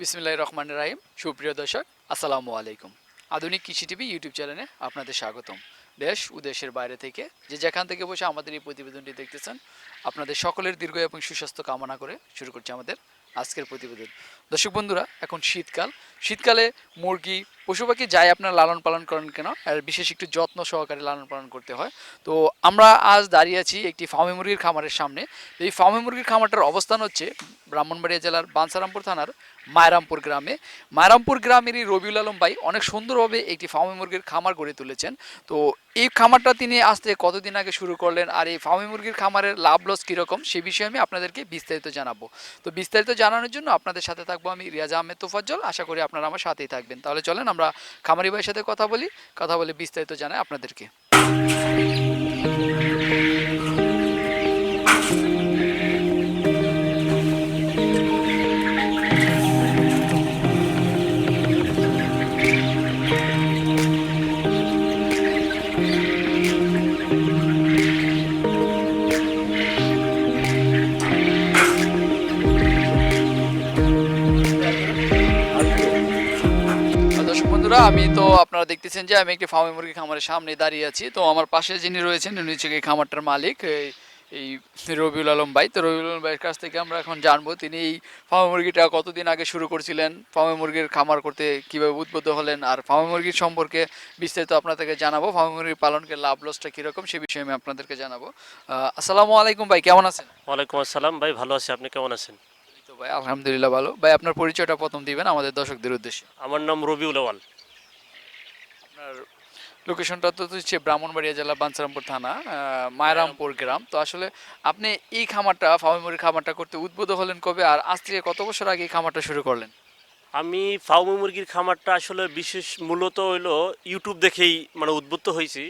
বিসমিল্লাহ রহমান রাহিম। সুপ্রিয় দর্শক আসসালামু আলাইকুম। আধুনিক কৃষি টিভি ইউটিউব চ্যানেলে আপনাদের স্বাগতম। দেশ ও দেশের বাইরে থেকে যে যেখান থেকে বসে আমাদের এই প্রতিবেদনটি দেখতেছেন, আপনাদের সকলের দীর্ঘ এবং সুস্বাস্থ্য কামনা করে শুরু করছি আমাদের আজকের প্রতিবেদন। দর্শক বন্ধুরা, এখন শীতকাল। শীতকালে মুরগি, পশু পাখি যাই আপনার লালন পালন করেন কেন, আর বিশেষ একটু যত্ন সহকারে লালন পালন করতে হয়। তো আমরা আজ দাঁড়িয়ে আছি একটি ফার্মি মুরগির খামারের সামনে। এই ফার্মি মুরগির খামারটার অবস্থান হচ্ছে ব্রাহ্মণবাড়িয়া জেলার বানসারামপুর থানার মায়রামপুর গ্রামে। মায়রামপুর গ্রামেরই রবিউল আলম ভাই অনেক সুন্দরভাবে একটি ফার্মি মুরগির খামার গড়ে তুলেছেন। তো এই খামারটা তিনি আসতে কতদিন আগে শুরু করলেন আর এই ফার্মি মুরগির খামারের লাভ লস কীরকম সে বিষয়ে আমি আপনাদেরকে বিস্তারিত জানাব। তো বিস্তারিত জানানোর জন্য আপনাদের সাথে থাকব আমি রিয়াজ আহমেদ তোফাজ্জল। আশা করি আপনারা আমার সাথেই থাকবেন। তাহলে চলেন আমরা খামারি ভাইয়ের সাথে কথা বলি। কথা বলে বিস্তারিত জানাই আপনাদেরকে। আমি তো আপনারা দেখতেছেন যে আমি একটি ফার্মি মুরগি খামারের সামনে দাঁড়িয়ে আছি। তো আমার পাশে যিনি রয়েছেন উনি হচ্ছে এই খামারটার মালিক এই- রবিউল আলম ভাই। তো রবিউল আলম ভাইয়ের কাছ থেকে আমরা এখন জানব তিনি এই ফার্মি মুরগিটা কতদিন আগে শুরু করছিলেন ফার্মি মুরগির খামার করতে কীভাবে উদ্বুদ্ধ হলেন আর ফার্মি মুরগির সম্পর্কে বিস্তারিত আপনাদেরকে জানাব ফার্মি মুরগির পালনকে লাভ লসটা কীরকম সে বিষয়ে আমি আপনাদেরকে জানাব। আসসালামু আলাইকুম ভাই কেমন আছেন? ওয়ালাইকুম আসসালাম ভাই ভালো আছি। আপনি কেমন আছেন? তো ভাই আলহামদুলিল্লাহ ভালো। ভাই আপনার পরিচয়টা প্রথম দিবেন আমাদের দর্শকদের উদ্দেশ্যে। আমার নাম রবিউল আওয়াল লোকেশনটা তো হচ্ছে ব্রাহ্মণবাড়িয়া জেলা বাঞ্ছারামপুর থানা মায়রামপুর গ্রাম। তো আসলে আপনি এই খামারটা ফার্মিমুরির খামারটা করতে উদ্বুদ্ধ হলেন কবে? আর আজ থেকে কত বছর আগে এই খামারটা শুরু করলেন? আমি ফাউমি মুরগির খামারটা আসলে বিশেষ মূলত হইল ইউটিউব দেখেই মানে উদ্বুদ্ধ হয়েছি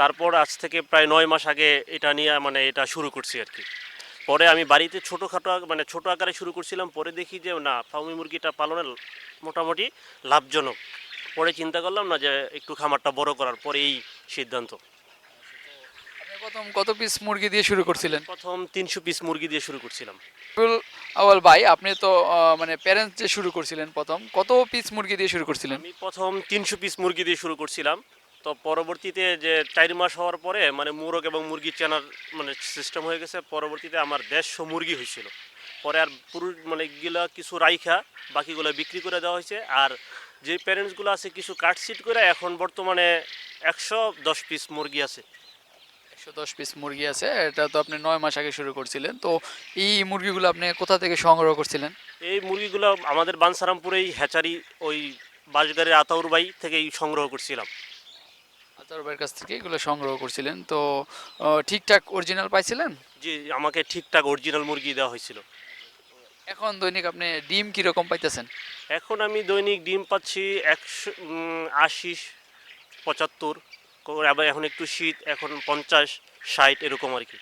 তারপর আজ থেকে প্রায় নয় মাস আগে এটা নিয়ে মানে এটা শুরু করছি আর কি। পরে আমি বাড়িতে ছোটোখাটো মানে ছোটো আকারে শুরু করছিলাম। পরে দেখি যে না ফাউমি মুরগিটা পালনের মোটামুটি লাভজনক। পরে চিন্তা করলাম না যে একটু খামারটা বড় করার পরে এই সিদ্ধান্ত প্রথম কত পিস মুরগি দিয়ে শুরু করছিলেন? প্রথম তিনশো পিস মুরগি দিয়ে শুরু করছিলাম। আওয়াল ভাই আপনি তো মানে প্যারেন্টস যে শুরু করছিলেন প্রথম। কত পিস মুরগি দিয়ে শুরু করছিলেন? আমি প্রথম তিনশো পিস মুরগি দিয়ে শুরু করছিলাম। তো পরবর্তীতে যে চার মাস হওয়ার পরে মানে মুরগ এবং মুরগি চেনার মানে সিস্টেম হয়ে গেছে। পরবর্তীতে আমার দেড়শো মুরগি হয়েছিল। পরে আর পুরো মানে গিলা কিছু রাইখা বাকিগুলো বিক্রি করে দেওয়া হয়েছে। আর যে প্যারেন্টসগুলো আছে কিছু কাটসিট করে এখন বর্তমানে একশো দশ পিস মুরগি আছে। একশো দশ পিস মুরগি আছে এটা তো আপনি নয় মাস আগে শুরু করছিলেন। তো এই মুরগিগুলো আপনি কোথা থেকে সংগ্রহ করছিলেন? এই মুরগিগুলো আমাদের বানসারামপুরেই হ্যাচারি ওই বাসগাড়ির আতাউর বাই থেকেই সংগ্রহ করছিলাম। আতার ভাইয়ের কাছ থেকে এগুলো সংগ্রহ করছিলেন। তো ঠিকঠাক অরিজিনাল পাইছিলেন? যে আমাকে ঠিকঠাক অরিজিনাল মুরগি দেওয়া হয়েছিল। এখন দৈনিক আপনি ডিম কীরকম পাইতেছেন? এখন আমি দৈনিক ডিম পাচ্ছি একশো আশি পঁচাত্তর আবার এখন একটু শীত এখন পঞ্চাশ ষাট এরকম আর কি।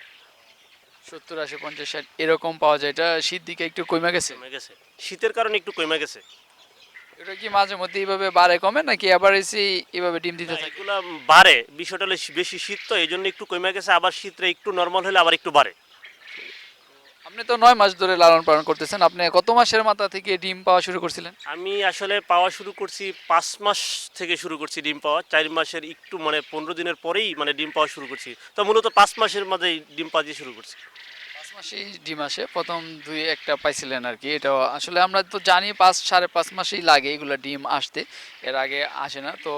সত্তর আশি পঞ্চাশ ষাট এরকম পাওয়া যায়। এটা শীত দিকে একটু কমে গেছে? কমে গেছে। শীতের কারণে একটু কমে গেছে। এটা কি মাঝে মধ্যে এইভাবে বাড়ে কমে নাকি আবার এসে এইভাবে ডিম দিতে থাকে? এগুলা বাড়ে। বিষয়টা হলে বেশি শীত তো এই জন্য একটু কমে গেছে। আবার শীতটা একটু নর্মাল হলে আবার একটু বাড়ে। আপনি তো নয় মাস ধরে লালন পালন করতেছেন। আপনি কত মাসের মাথা থেকে ডিম পাওয়া শুরু করছিলেন? আমি আসলে পাওয়া শুরু করছি পাঁচ মাস থেকে শুরু করছি ডিম পাওয়া। চার মাসের একটু মানে পনেরো দিনের পরেই মানে ডিম পাওয়া শুরু করছি। তো মূলত পাঁচ মাসের মধ্যেই ডিম পাওয়া দিয়ে শুরু করছি। পাঁচ মাসেই ডিম আসে। প্রথম দুই একটা পাইছিলেন আর কি। এটা আসলে আমরা তো জানি পাঁচ সাড়ে পাঁচ মাসেই লাগে এগুলো ডিম আসতে। এর আগে আসে না। তো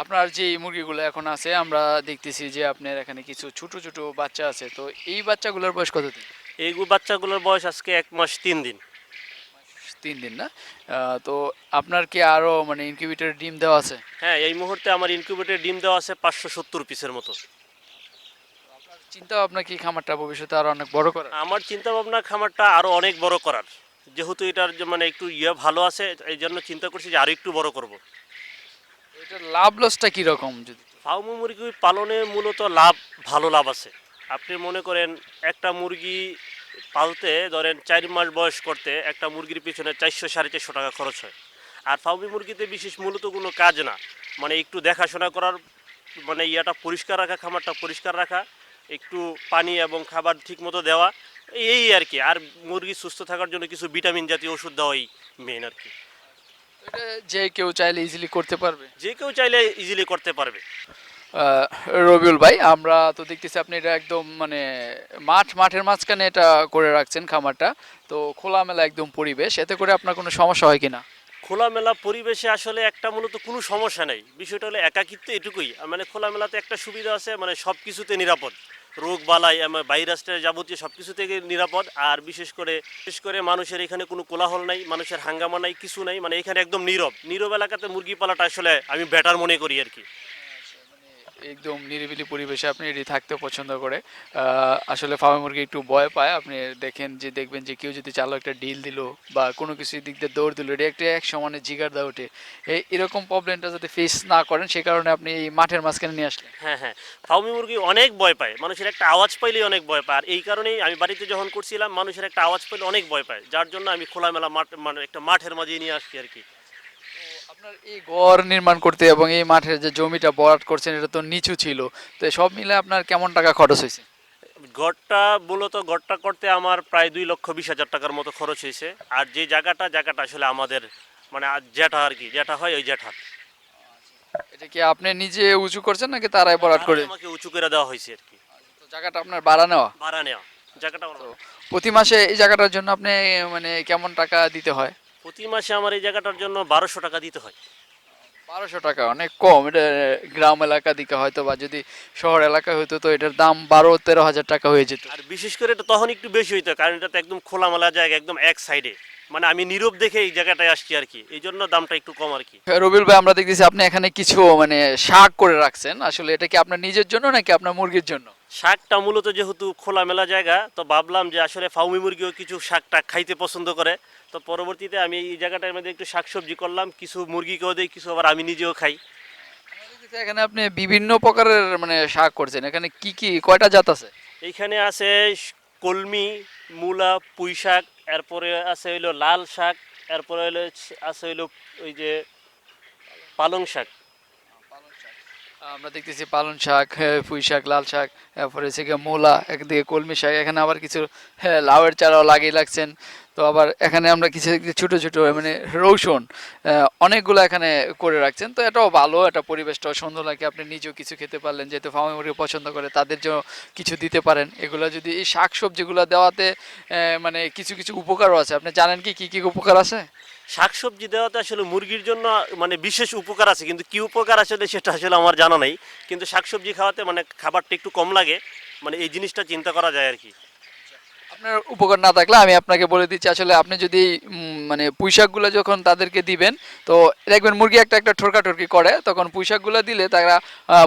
আপনার যে মুরগিগুলো এখন আছে আমরা দেখতেছি যে আপনার এখানে কিছু ছোট ছোট বাচ্চা আছে। তো এই বাচ্চাগুলোর বয়স কতদিন এই বাচ্চাগুলোর বয়স আজকে এক মাস তিন দিন। তিন দিন না? তো আপনার কি আরও মানে ইনকিউবেটর ডিম দেওয়া আছে? হ্যাঁ এই মুহূর্তে আমার ইনকিউবেটর ডিম দেওয়া আছে পাঁচশো সত্তর পিসের মতো। চিন্তা ভাবনা কি খামারটা ভবিষ্যতে আরও অনেক বড় করার? আমার চিন্তা ভাবনা খামারটা আরও অনেক বড় করার। যেহেতু এটার মানে একটু ইয়ে ভালো আছে এই জন্য চিন্তা করছি যে আরও একটু বড় করব। এটার লাভ লসটা কীরকম যদি? ফার্ম মুরগি পালনে মূলত লাভ ভালো লাভ আছে। আপনি মনে করেন একটা মুরগি পালতে ধরেন চার মাস বয়স করতে একটা মুরগির পিছনে চারশো সাড়ে চারশো টাকা খরচ হয়। আর ফাউমি মুরগিতে বিশেষ মূলত কোনো কাজ না। মানে একটু দেখাশোনা করার মানে ইয়াটা পরিষ্কার রাখা খামারটা পরিষ্কার রাখা একটু পানি এবং খাবার ঠিক মতো দেওয়া এই আর কি। আর মুরগি সুস্থ থাকার জন্য কিছু ভিটামিন জাতীয় ওষুধ দেওয়াই মেন আর কি। যে কেউ চাইলে ইজিলি করতে পারবে। যে কেউ চাইলে ইজিলি করতে পারবে। রবিউল ভাই, আমরা তো দেখতেছি আপনি এটা একদম মানে মাঠ, মাঠের মাঝখানে এটা করে রাখছেন খামারটা। তো খোলামেলা একদম পরিবেশ, এতে করে আপনার কোনো সমস্যা হয় কিনা? খোলামেলা পরিবেশে আসলে একটা মূলত কোনো সমস্যা নেই। বিষয়টা হলো একাকিত্ব এটুকুই। মানে খোলামেলাতে একটা সুবিধা আছে মানে সব কিছুতে নিরাপদ। রোগ বালাই ভাইরাসটা যাবতীয় সব কিছু থেকে নিরাপদ। আর বিশেষ করে বিশেষ করে মানুষের এখানে কোনো কোলাহল নাই, মানুষের হাঙ্গামা নাই, কিছু নাই মানে এখানে একদম নীরব। নীরব এলাকাতে মুরগি পালাটা আসলে আমি বেটার মনে করি আর কি। একদম নিরিবিলি পরিবেশে আপনি এটি থাকতে পছন্দ করে। আসলে ফার্মে মুরগি একটু ভয় পায়। আপনি দেখেন যে, দেখবেন যে, কেউ যদি চালো একটা ডিল দিল বা কোনো কিছু দিক দিয়ে দৌড় দিল, এটা একটা এক সমানে জিগার দা ওঠে। এই এরকম প্রবলেমটা যাতে ফেস না করেন, সে কারণে আপনি এই মাঠের মাঝখানে নিয়ে আসলেন। হ্যাঁ হ্যাঁ। ফাউমি মুরগি অনেক ভয় পায়। মানুষের একটা আওয়াজ পাইলেই অনেক ভয় পায়। আর এই কারণেই আমি বাড়িতে যখন করছিলাম, মানুষের একটা আওয়াজ পাইলে অনেক ভয় পায়। যার জন্য আমি খোলামেলা মাঠ মানে একটা মাঠের মাঝে নিয়ে আসছি আর কি। আপনার এই ঘর নির্মাণ করতে এবং এই মাঠের যে জমিটা বরাট করছেন এটা তো নিচু ছিল। তো সব মিলে আপনার কেমন টাকা খরচ হয়েছে? গড়টা মূলত গড়টা করতে আমার প্রায় দুই লক্ষ বিশ হাজার টাকার মতো খরচ হয়েছে। আর যে জায়গাটা জায়গাটা আসলে আমাদের মানে জ্যাঠা আর কি জ্যাঠা হয় ওই জ্যাঠা এটা কি আপনি নিজে উঁচু করছেন নাকি তারাই বরাট করে? আমাকে উঁচু করে দেওয়া হয়েছে আর কি। তো জায়গাটা আপনার ভাড়া নেওয়া? ভাড়া নেওয়া জায়গাটা প্রতি মাসে এই জায়গাটার জন্য আপনি মানে কেমন টাকা দিতে হয়? প্রতি মাসে আমার এই জায়গাটার জন্য বারোশো টাকা দিতে হয়। বারোশো টাকা অনেক কম। এটা গ্রাম এলাকা দিকে হয়তো বা যদি শহর এলাকা হতো তো এটার দাম বারো তেরো হাজার টাকা হয়ে যেত। আর বিশেষ করে এটা তখন একটু বেশি হইতো কারণ এটা তো একদম খোলামেলা জায়গা একদম এক সাইডে। মানে আমি নীরব দেখে এই জায়গাটায় আসছি আর কি। এই জন্য দামটা একটু কম আর কি। রবিউল ভাই আমরা দেখতেছি আপনি এখানে কিছু মানে শাক করে রাখছেন। আসলে এটা কি আপনার নিজের জন্য নাকি আপনার মুরগির জন্য? শাকটা মূলত যেহেতু খোলামেলা জায়গা তো ভাবলাম যে আসলে ফাউমি মুরগিও কিছু শাকটা খাইতে পছন্দ করে। তো পরবর্তীতে আমি এই জায়গাটার মধ্যে একটু শাকসবজি করলাম কিছু মুরগিকেও দিই কিছু আবার আমি নিজেও খাই। এখানে আপনি বিভিন্ন প্রকারের মানে শাক করছেন। এখানে কি কি কয়টা জাত আছে? এইখানে আছে কলমি মূলা পুঁই শাক এরপরে আছে হইল লাল শাক এরপরে হইল আছে হইল ওই যে পালং শাক। আমরা দেখতেছি পালন শাক পুঁই শাক লাল শাক তারপরে হচ্ছে মূলা একদিকে কলমি শাক এখানে আবার কিছু হ্যাঁ, লাউয়ের চারাও লাগিয়ে লাগছেন তো আবার এখানে আমরা কিছু ছোট ছোট মানে আহ, অনেকগুলো এখানে করে রাখছেন। তো এটাও ভালো এটা পরিবেশটাও সুন্দর লাগে। আপনি নিজেও কিছু খেতে পারলেন যেহেতু ফার্মে পছন্দ করে তাদের জন্য কিছু দিতে পারেন। এগুলো যদি এই শাক সবজিগুলো দেওয়াতে মানে কিছু কিছু উপকারও আছে। আপনি জানেন কি কী কী উপকার আছে? শাকসবজি দেওয়াতে আসলে মুরগির জন্য মানে বিশেষ উপকার আছে। কিন্তু কি উপকার আসলে সেটা আসলে আমার জানা নেই। কিন্তু শাকসবজি খাওয়াতে মানে খাবারটা একটু কম লাগে। মানে এই জিনিসটা চিন্তা করা যায় আর কি। আপনার উপকার না থাকলে আমি আপনাকে বলে দিচ্ছি, আসলে আপনি যদি মানে পুঁইশাকগুলো যখন তাদেরকে দিবেন, তো দেখবেন মুরগি একটা একটা ঠোরকা ঠরকি করে, তখন পুঁইশাকগুলো দিলে তারা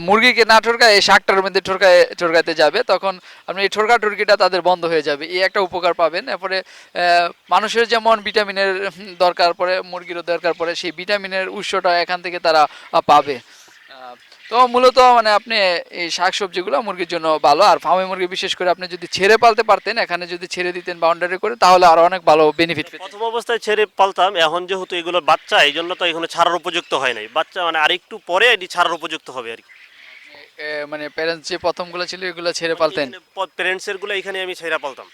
মুরগিকে না ঠোরকায়, এই শাকটার মধ্যে ঠোরকায়, ঠোরকাতে যাবে, তখন আপনি এই ঠোরকা ঠরকিটা তাদের বন্ধ হয়ে যাবে, এই একটা উপকার পাবেন। এরপরে মানুষের যেমন ভিটামিনের দরকার পড়ে, মুরগিরও দরকার পড়ে, সেই ভিটামিনের উৎসটা এখান থেকে তারা পাবে। তো মূলত মানে আপনি এই শাক সবজিগুলো মুরগির জন্য ভালো। আর ফার্মে মুরগি বিশেষ করে আপনি যদি ছেড়ে পালতে পারতেন এখানে যদি ছেড়ে দিতেন বাউন্ডারি করে তাহলে আরও অনেক ভালো বেনিফিট প্রথম অবস্থায় ছেড়ে পালতাম এখন যেহেতু এগুলো বাচ্চা এই জন্য তো এখানে ছাড়ার উপযুক্ত হয় নাই। বাচ্চা মানে আরেকটু পরে এটি ছাড়ার উপযুক্ত হবে আর কি। মানে প্যারেন্টস যে প্রথমগুলো ছিল এগুলো ছেড়ে পালতেন? প্যারেন্টসেরগুলো এখানে আমি ছেড়ে পালতাম।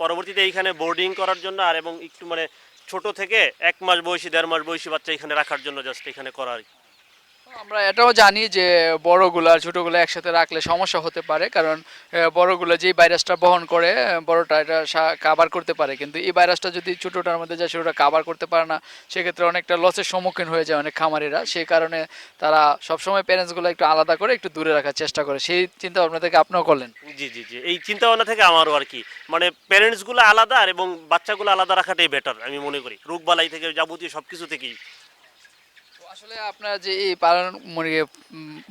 পরবর্তীতে এইখানে বোর্ডিং করার জন্য আর এবং একটু মানে ছোট থেকে এক মাস বয়সী দেড় মাস বয়সী বাচ্চা এখানে রাখার জন্য জাস্ট এখানে করা আর কি। আমরা এটাও জানি যে বড়গুলো আর ছোটগুলো একসাথে রাখলে সমস্যা হতে পারে। কারণ বড়গুলো যেই ভাইরাসটা বহন করে বড়টা এটা কাভার করতে পারে। কিন্তু এই ভাইরাসটা যদি ছোটটার মধ্যে যায়, সেটা কাভার করতে পারে না। সেক্ষেত্রে অনেকটা লসের সম্মুখীন হয়ে যায় অনেক খামারিরা। সেই কারণে তারা সবসময় প্যারেন্টসগুলো একটু আলাদা করে, একটু দূরে রাখার চেষ্টা করে। সেই চিন্তা ভাবনা থেকে আপনিও করলেন? জি জি জি। এই চিন্তা ভাবনা থেকে আমারও আর কি। মানে প্যারেন্টসগুলো আলাদা আর এবং বাচ্চাগুলো আলাদা রাখাটাই বেটার আমি মনে করি। রোগবালাই থেকে যাবতীয় সব কিছু থেকেই। আসলে আপনারা যে এই পালন মুরগি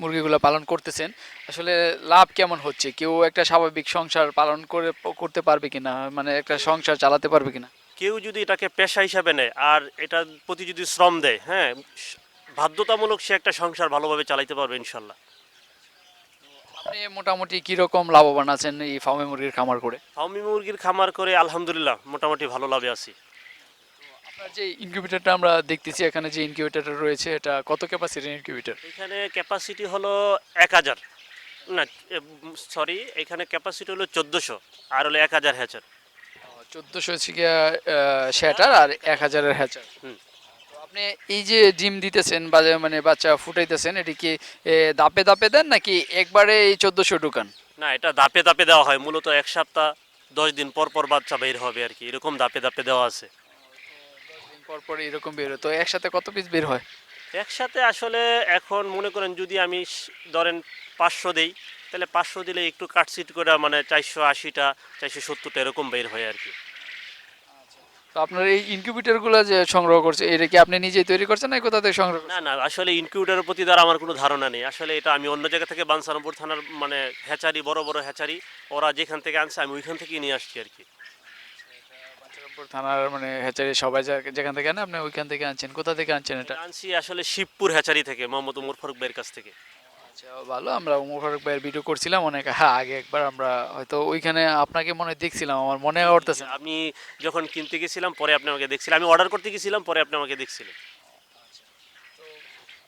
মুরগিগুলো পালন করতেছেন আসলে লাভ কেমন হচ্ছে? কেউ একটা স্বাভাবিক সংসার পালন করে করতে পারবে কিনা? মানে একটা সংসার চালাতে পারবে কিনা? কেউ যদি এটাকে পেশা হিসাবে নেয় আর এটার প্রতি যদি শ্রম দেয় হ্যাঁ বাধ্যতামূলক সে একটা সংসার ভালোভাবে চালাইতে পারবে ইনশাল্লাহ। আপনি মোটামুটি কীরকম লাভবান আছেন এই ফার্মে মুরগির খামার করে? ফার্মি মুরগির খামার করে আলহামদুলিল্লাহ মোটামুটি ভালো লাভে আছি। যে ইনকিউবেটরটা আমরা দেখতেছি এখানে যে ইনকিউবেটরটা রয়েছে এটা কত ক্যাপাসিটির ইনকিউবেটর এখানে ক্যাপাসিটি হলো এক হাজার। না সরি এখানে ক্যাপাসিটি হলো চোদ্দোশো আর হলো এক হাজার হ্যাচার চোদ্দোশো হচ্ছে গিয়া শ্যাটার আর এক হাজারের হ্যাচার হুম। আপনি এই যে ডিম দিতেছেন বা মানে বাচ্চা ফুটাইতেছেন এটি কি দাপে দাপে দেন নাকি একবারে এই চোদ্দোশো ঢুকান? না এটা দাপে দাপে দেওয়া হয়। মূলত এক সপ্তাহ দশ দিন পর পর বাচ্চা বের হবে আর কি। এরকম দাপে দাপে দেওয়া আছে। দিন পর পর এরকম বের হয়। তো একসাথে কত পিস বের হয়? একসাথে আসলে এখন মনে করেন যদি আমি ধরেন পাঁচশো দেই তাহলে পাঁচশো দিলে একটু কাটছিট করে মানে চারশো আশিটা চারশো সত্তরটা এরকম বের হয় আর কি। তো আপনার এই ইনকিউবেটরগুলো যে সংগ্রহ করছে এটা কি আপনি নিজেই তৈরি করছেন না কোথা থেকে সংগ্রহ না না আসলে ইনকিউটারের প্রতি দ্বারা আমার কোনো ধারণা নেই। আসলে এটা আমি অন্য জায়গা থেকে বানসারামপুর থানার মানে হ্যাচারি বড় বড় হ্যাচারি ওরা যেখান থেকে আনছে আমি ওইখান থেকেই নিয়ে আসছি আর কি। থানার মানে হ্যাচারি সবাই যেখান থেকে আপনি ওইখান থেকে আনছেন। কোথা থেকে আনছেন এটা? আনছি আসলে শিবপুর হ্যাচারি থেকে মোহাম্মদ উমর ফারুক ভাইয়ের কাছ থেকে। আচ্ছা ভালো আমরা উমর ফারুক ভাইয়ের ভিডিও করছিলাম অনেক হ্যাঁ, আগে একবার আমরা হয়তো ওইখানে আপনাকে মনে দেখছিলাম আমার মনে করতেছে আমি যখন কিনতে গেছিলাম পরে আপনি আমাকে দেখছিলেন। আমি অর্ডার করতে গেছিলাম পরে আপনি আমাকে দেখছিলেন।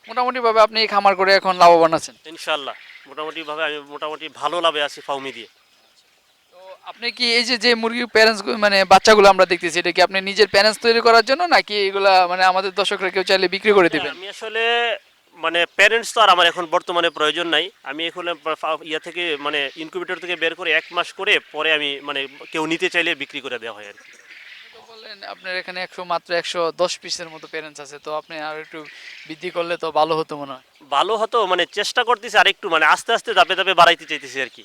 মোটামুটি ভাবে আপনি খামার করে এখন লাভবান আছেন? ইনশাল্লাহ মোটামুটিভাবে আমি মোটামুটি ভালো লাভে আছি ফাউমি দিয়ে। আপনি কি এই যে যে মুরগির প্যারেন্টস মানে বাচ্চাগুলো আমরা দেখতেছি এটা কি আপনি নিজের প্যারেন্টস তৈরি করার জন্য নাকি এগুলা মানে আমাদের দর্শকরা কেউ চাইলে বিক্রি করে দিবেন? আমি আসলে মানে প্যারেন্টস তো আর আমার এখন বর্তমানে প্রয়োজন নাই। আমি এখন ইয়া থেকে মানে ইনকিউবেটর থেকে বের করে এক মাস করে পরে আমি মানে কেউ নিতে চাইলে বিক্রি করে দেওয়া হয় আর কি। বললেন আপনার এখানে একশো মাত্র একশো দশ পিসের মতো প্যারেন্টস আছে তো আপনি আর একটু বৃদ্ধি করলে তো ভালো হতো মনে হয়। ভালো হতো মানে চেষ্টা করতেছি আর একটু মানে আস্তে আস্তে ধাপে ধাপে বাড়াইতে চাইতেছি আর কি।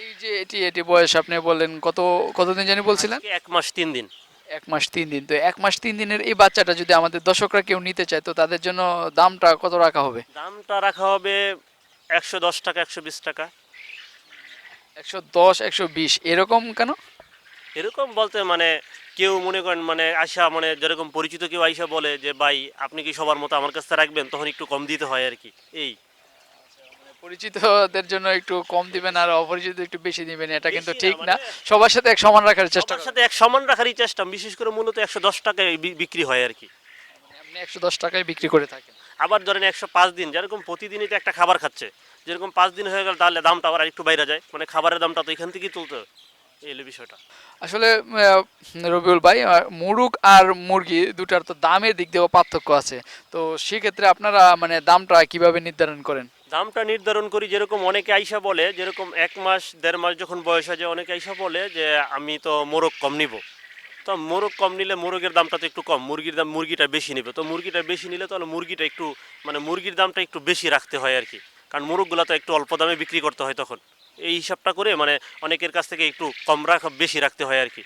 এই যে এটি এটি বয়স আপনি বললেন কত কতদিন জানি বলছিলেন? এক মাস তিন দিন। এক মাস তিন দিন। তো এক মাস তিন দিনের এই বাচ্চাটা যদি আমাদের দর্শকরা কেউ নিতে চায় তো তাদের জন্য দামটা কত রাখা হবে? দামটা রাখা হবে একশো দশ টাকা একশো বিশ টাকা। একশো দশ একশো বিশ এরকম কেন? এরকম বলতে মানে কেউ মনে করেন মানে আশা মানে যেরকম পরিচিত কেউ আইসা বলে যে ভাই আপনি কি সবার মতো আমার কাছে রাখবেন? তখন একটু কম দিতে হয় আর কি। এই। পরিচিতদের জন্য একটু কম দিবেন আর অপরিচিত একটু বেশি দিবেন এটা কিন্তু ঠিক না। মানে- সবার সাথে এক সমান রাখার চেষ্টা সবার সাথে এক সমান রাখারই চেষ্টা বিশেষ করে মূলত একশো দশ টাকায় বিক্রি হয় আর কি। আপনি একশো দশ টাকায় বিক্রি করে থাকেন। আবার ধরেন একশো পাঁচ দিন যেরকম প্রতিদিনই তো একটা খাবার খাচ্ছে যেরকম পাঁচ দিন হয়ে গেল তাহলে দামটা আবার একটু বাইরে যায়। মানে খাবারের দামটা তো এখান থেকেই তুলতে হয়। এই বিষয়টা। আসলে রবিউল ভাই মুরগ আর মুরগি দুটার তো দামের দিক দিয়েও পার্থক্য আছে। তো সেক্ষেত্রে আপনারা মানে দামটা কীভাবে নির্ধারণ করেন? দামটা নির্ধারণ করি যেরকম অনেকে আইসা বলে যেরকম এক মাস দেড় মাস যখন বয়স হয় যায় অনেকে আইসা বলে যে আমি তো মোরগ কম নিব। তো মোরগ কম নিলে মোরগের দামটা তো একটু কম মুরগির দাম মুরগিটা বেশি নেবে। তো মুরগিটা বেশি নিলে তাহলে মুরগিটা একটু মানে মুরগির দামটা একটু বেশি রাখতে হয় আর কি। কারণ মোরগগুলো তো একটু অল্প দামে বিক্রি করতে হয় তখন। এই হিসাবটা করে মানে অনেকের কাছ থেকে একটু কম রাখা বেশি রাখতে হয় আর কি।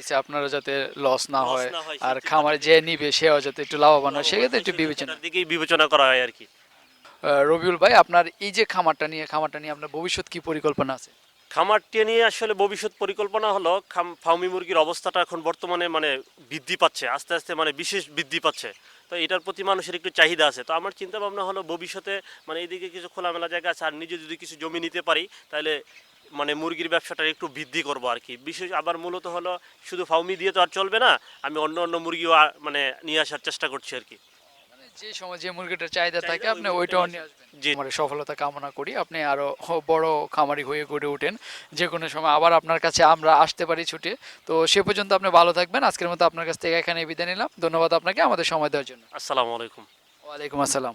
ইচ্ছে আপনারা যাতে লস না হয় আর খামার যে নিবে সেও যাতে একটু লাভবান হয় সেক্ষেত্রে একটু বিবেচনা দিকেই বিবেচনা করা হয় আর কি। রবিউল ভাই, আপনার এই যে খামারটা নিয়ে খামারটা নিয়ে আপনার ভবিষ্যৎ কি পরিকল্পনা আছে? খামারটি নিয়ে আসলে ভবিষ্যৎ পরিকল্পনা হলো, খাম ফার্মি মুরগির অবস্থাটা এখন বর্তমানে মানে বৃদ্ধি পাচ্ছে, আস্তে আস্তে মানে বিশেষ বৃদ্ধি পাচ্ছে। তো এটার প্রতি মানুষের একটু চাহিদা আছে। তো আমার চিন্তা ভাবনা হলো ভবিষ্যতে মানে এইদিকে কিছু খোলামেলা জায়গা আছে, আর নিজে যদি কিছু জমি নিতে পারি, তাহলে মানে মুরগির ব্যবসাটা একটু বৃদ্ধি করব আর কি। বিশেষ আবার মূলত হলো, শুধু ফাউমি দিয়ে তো আর চলবে না, আমি অন্য অন্য মুরগিও মানে নিয়ে আসার চেষ্টা করছি আর কি। যে সময় যে মুরগিটার চাহিদা থাকে আপনি ওইটাও নিয়ে আসবেন। আমার সফলতা কামনা করি। আপনি আরও বড় খামারি হয়ে গড়ে ওঠেন। যে কোনো সময় আবার আপনার কাছে আমরা আসতে পারি ছুটে। তো সে পর্যন্ত আপনি ভালো থাকবেন। আজকের মতো আপনার কাছ থেকে এখানে বিদায় নিলাম। ধন্যবাদ আপনাকে আমাদের সময় দেওয়ার জন্য। আসসালামু আলাইকুম। ওয়ালাইকুম আসসালাম।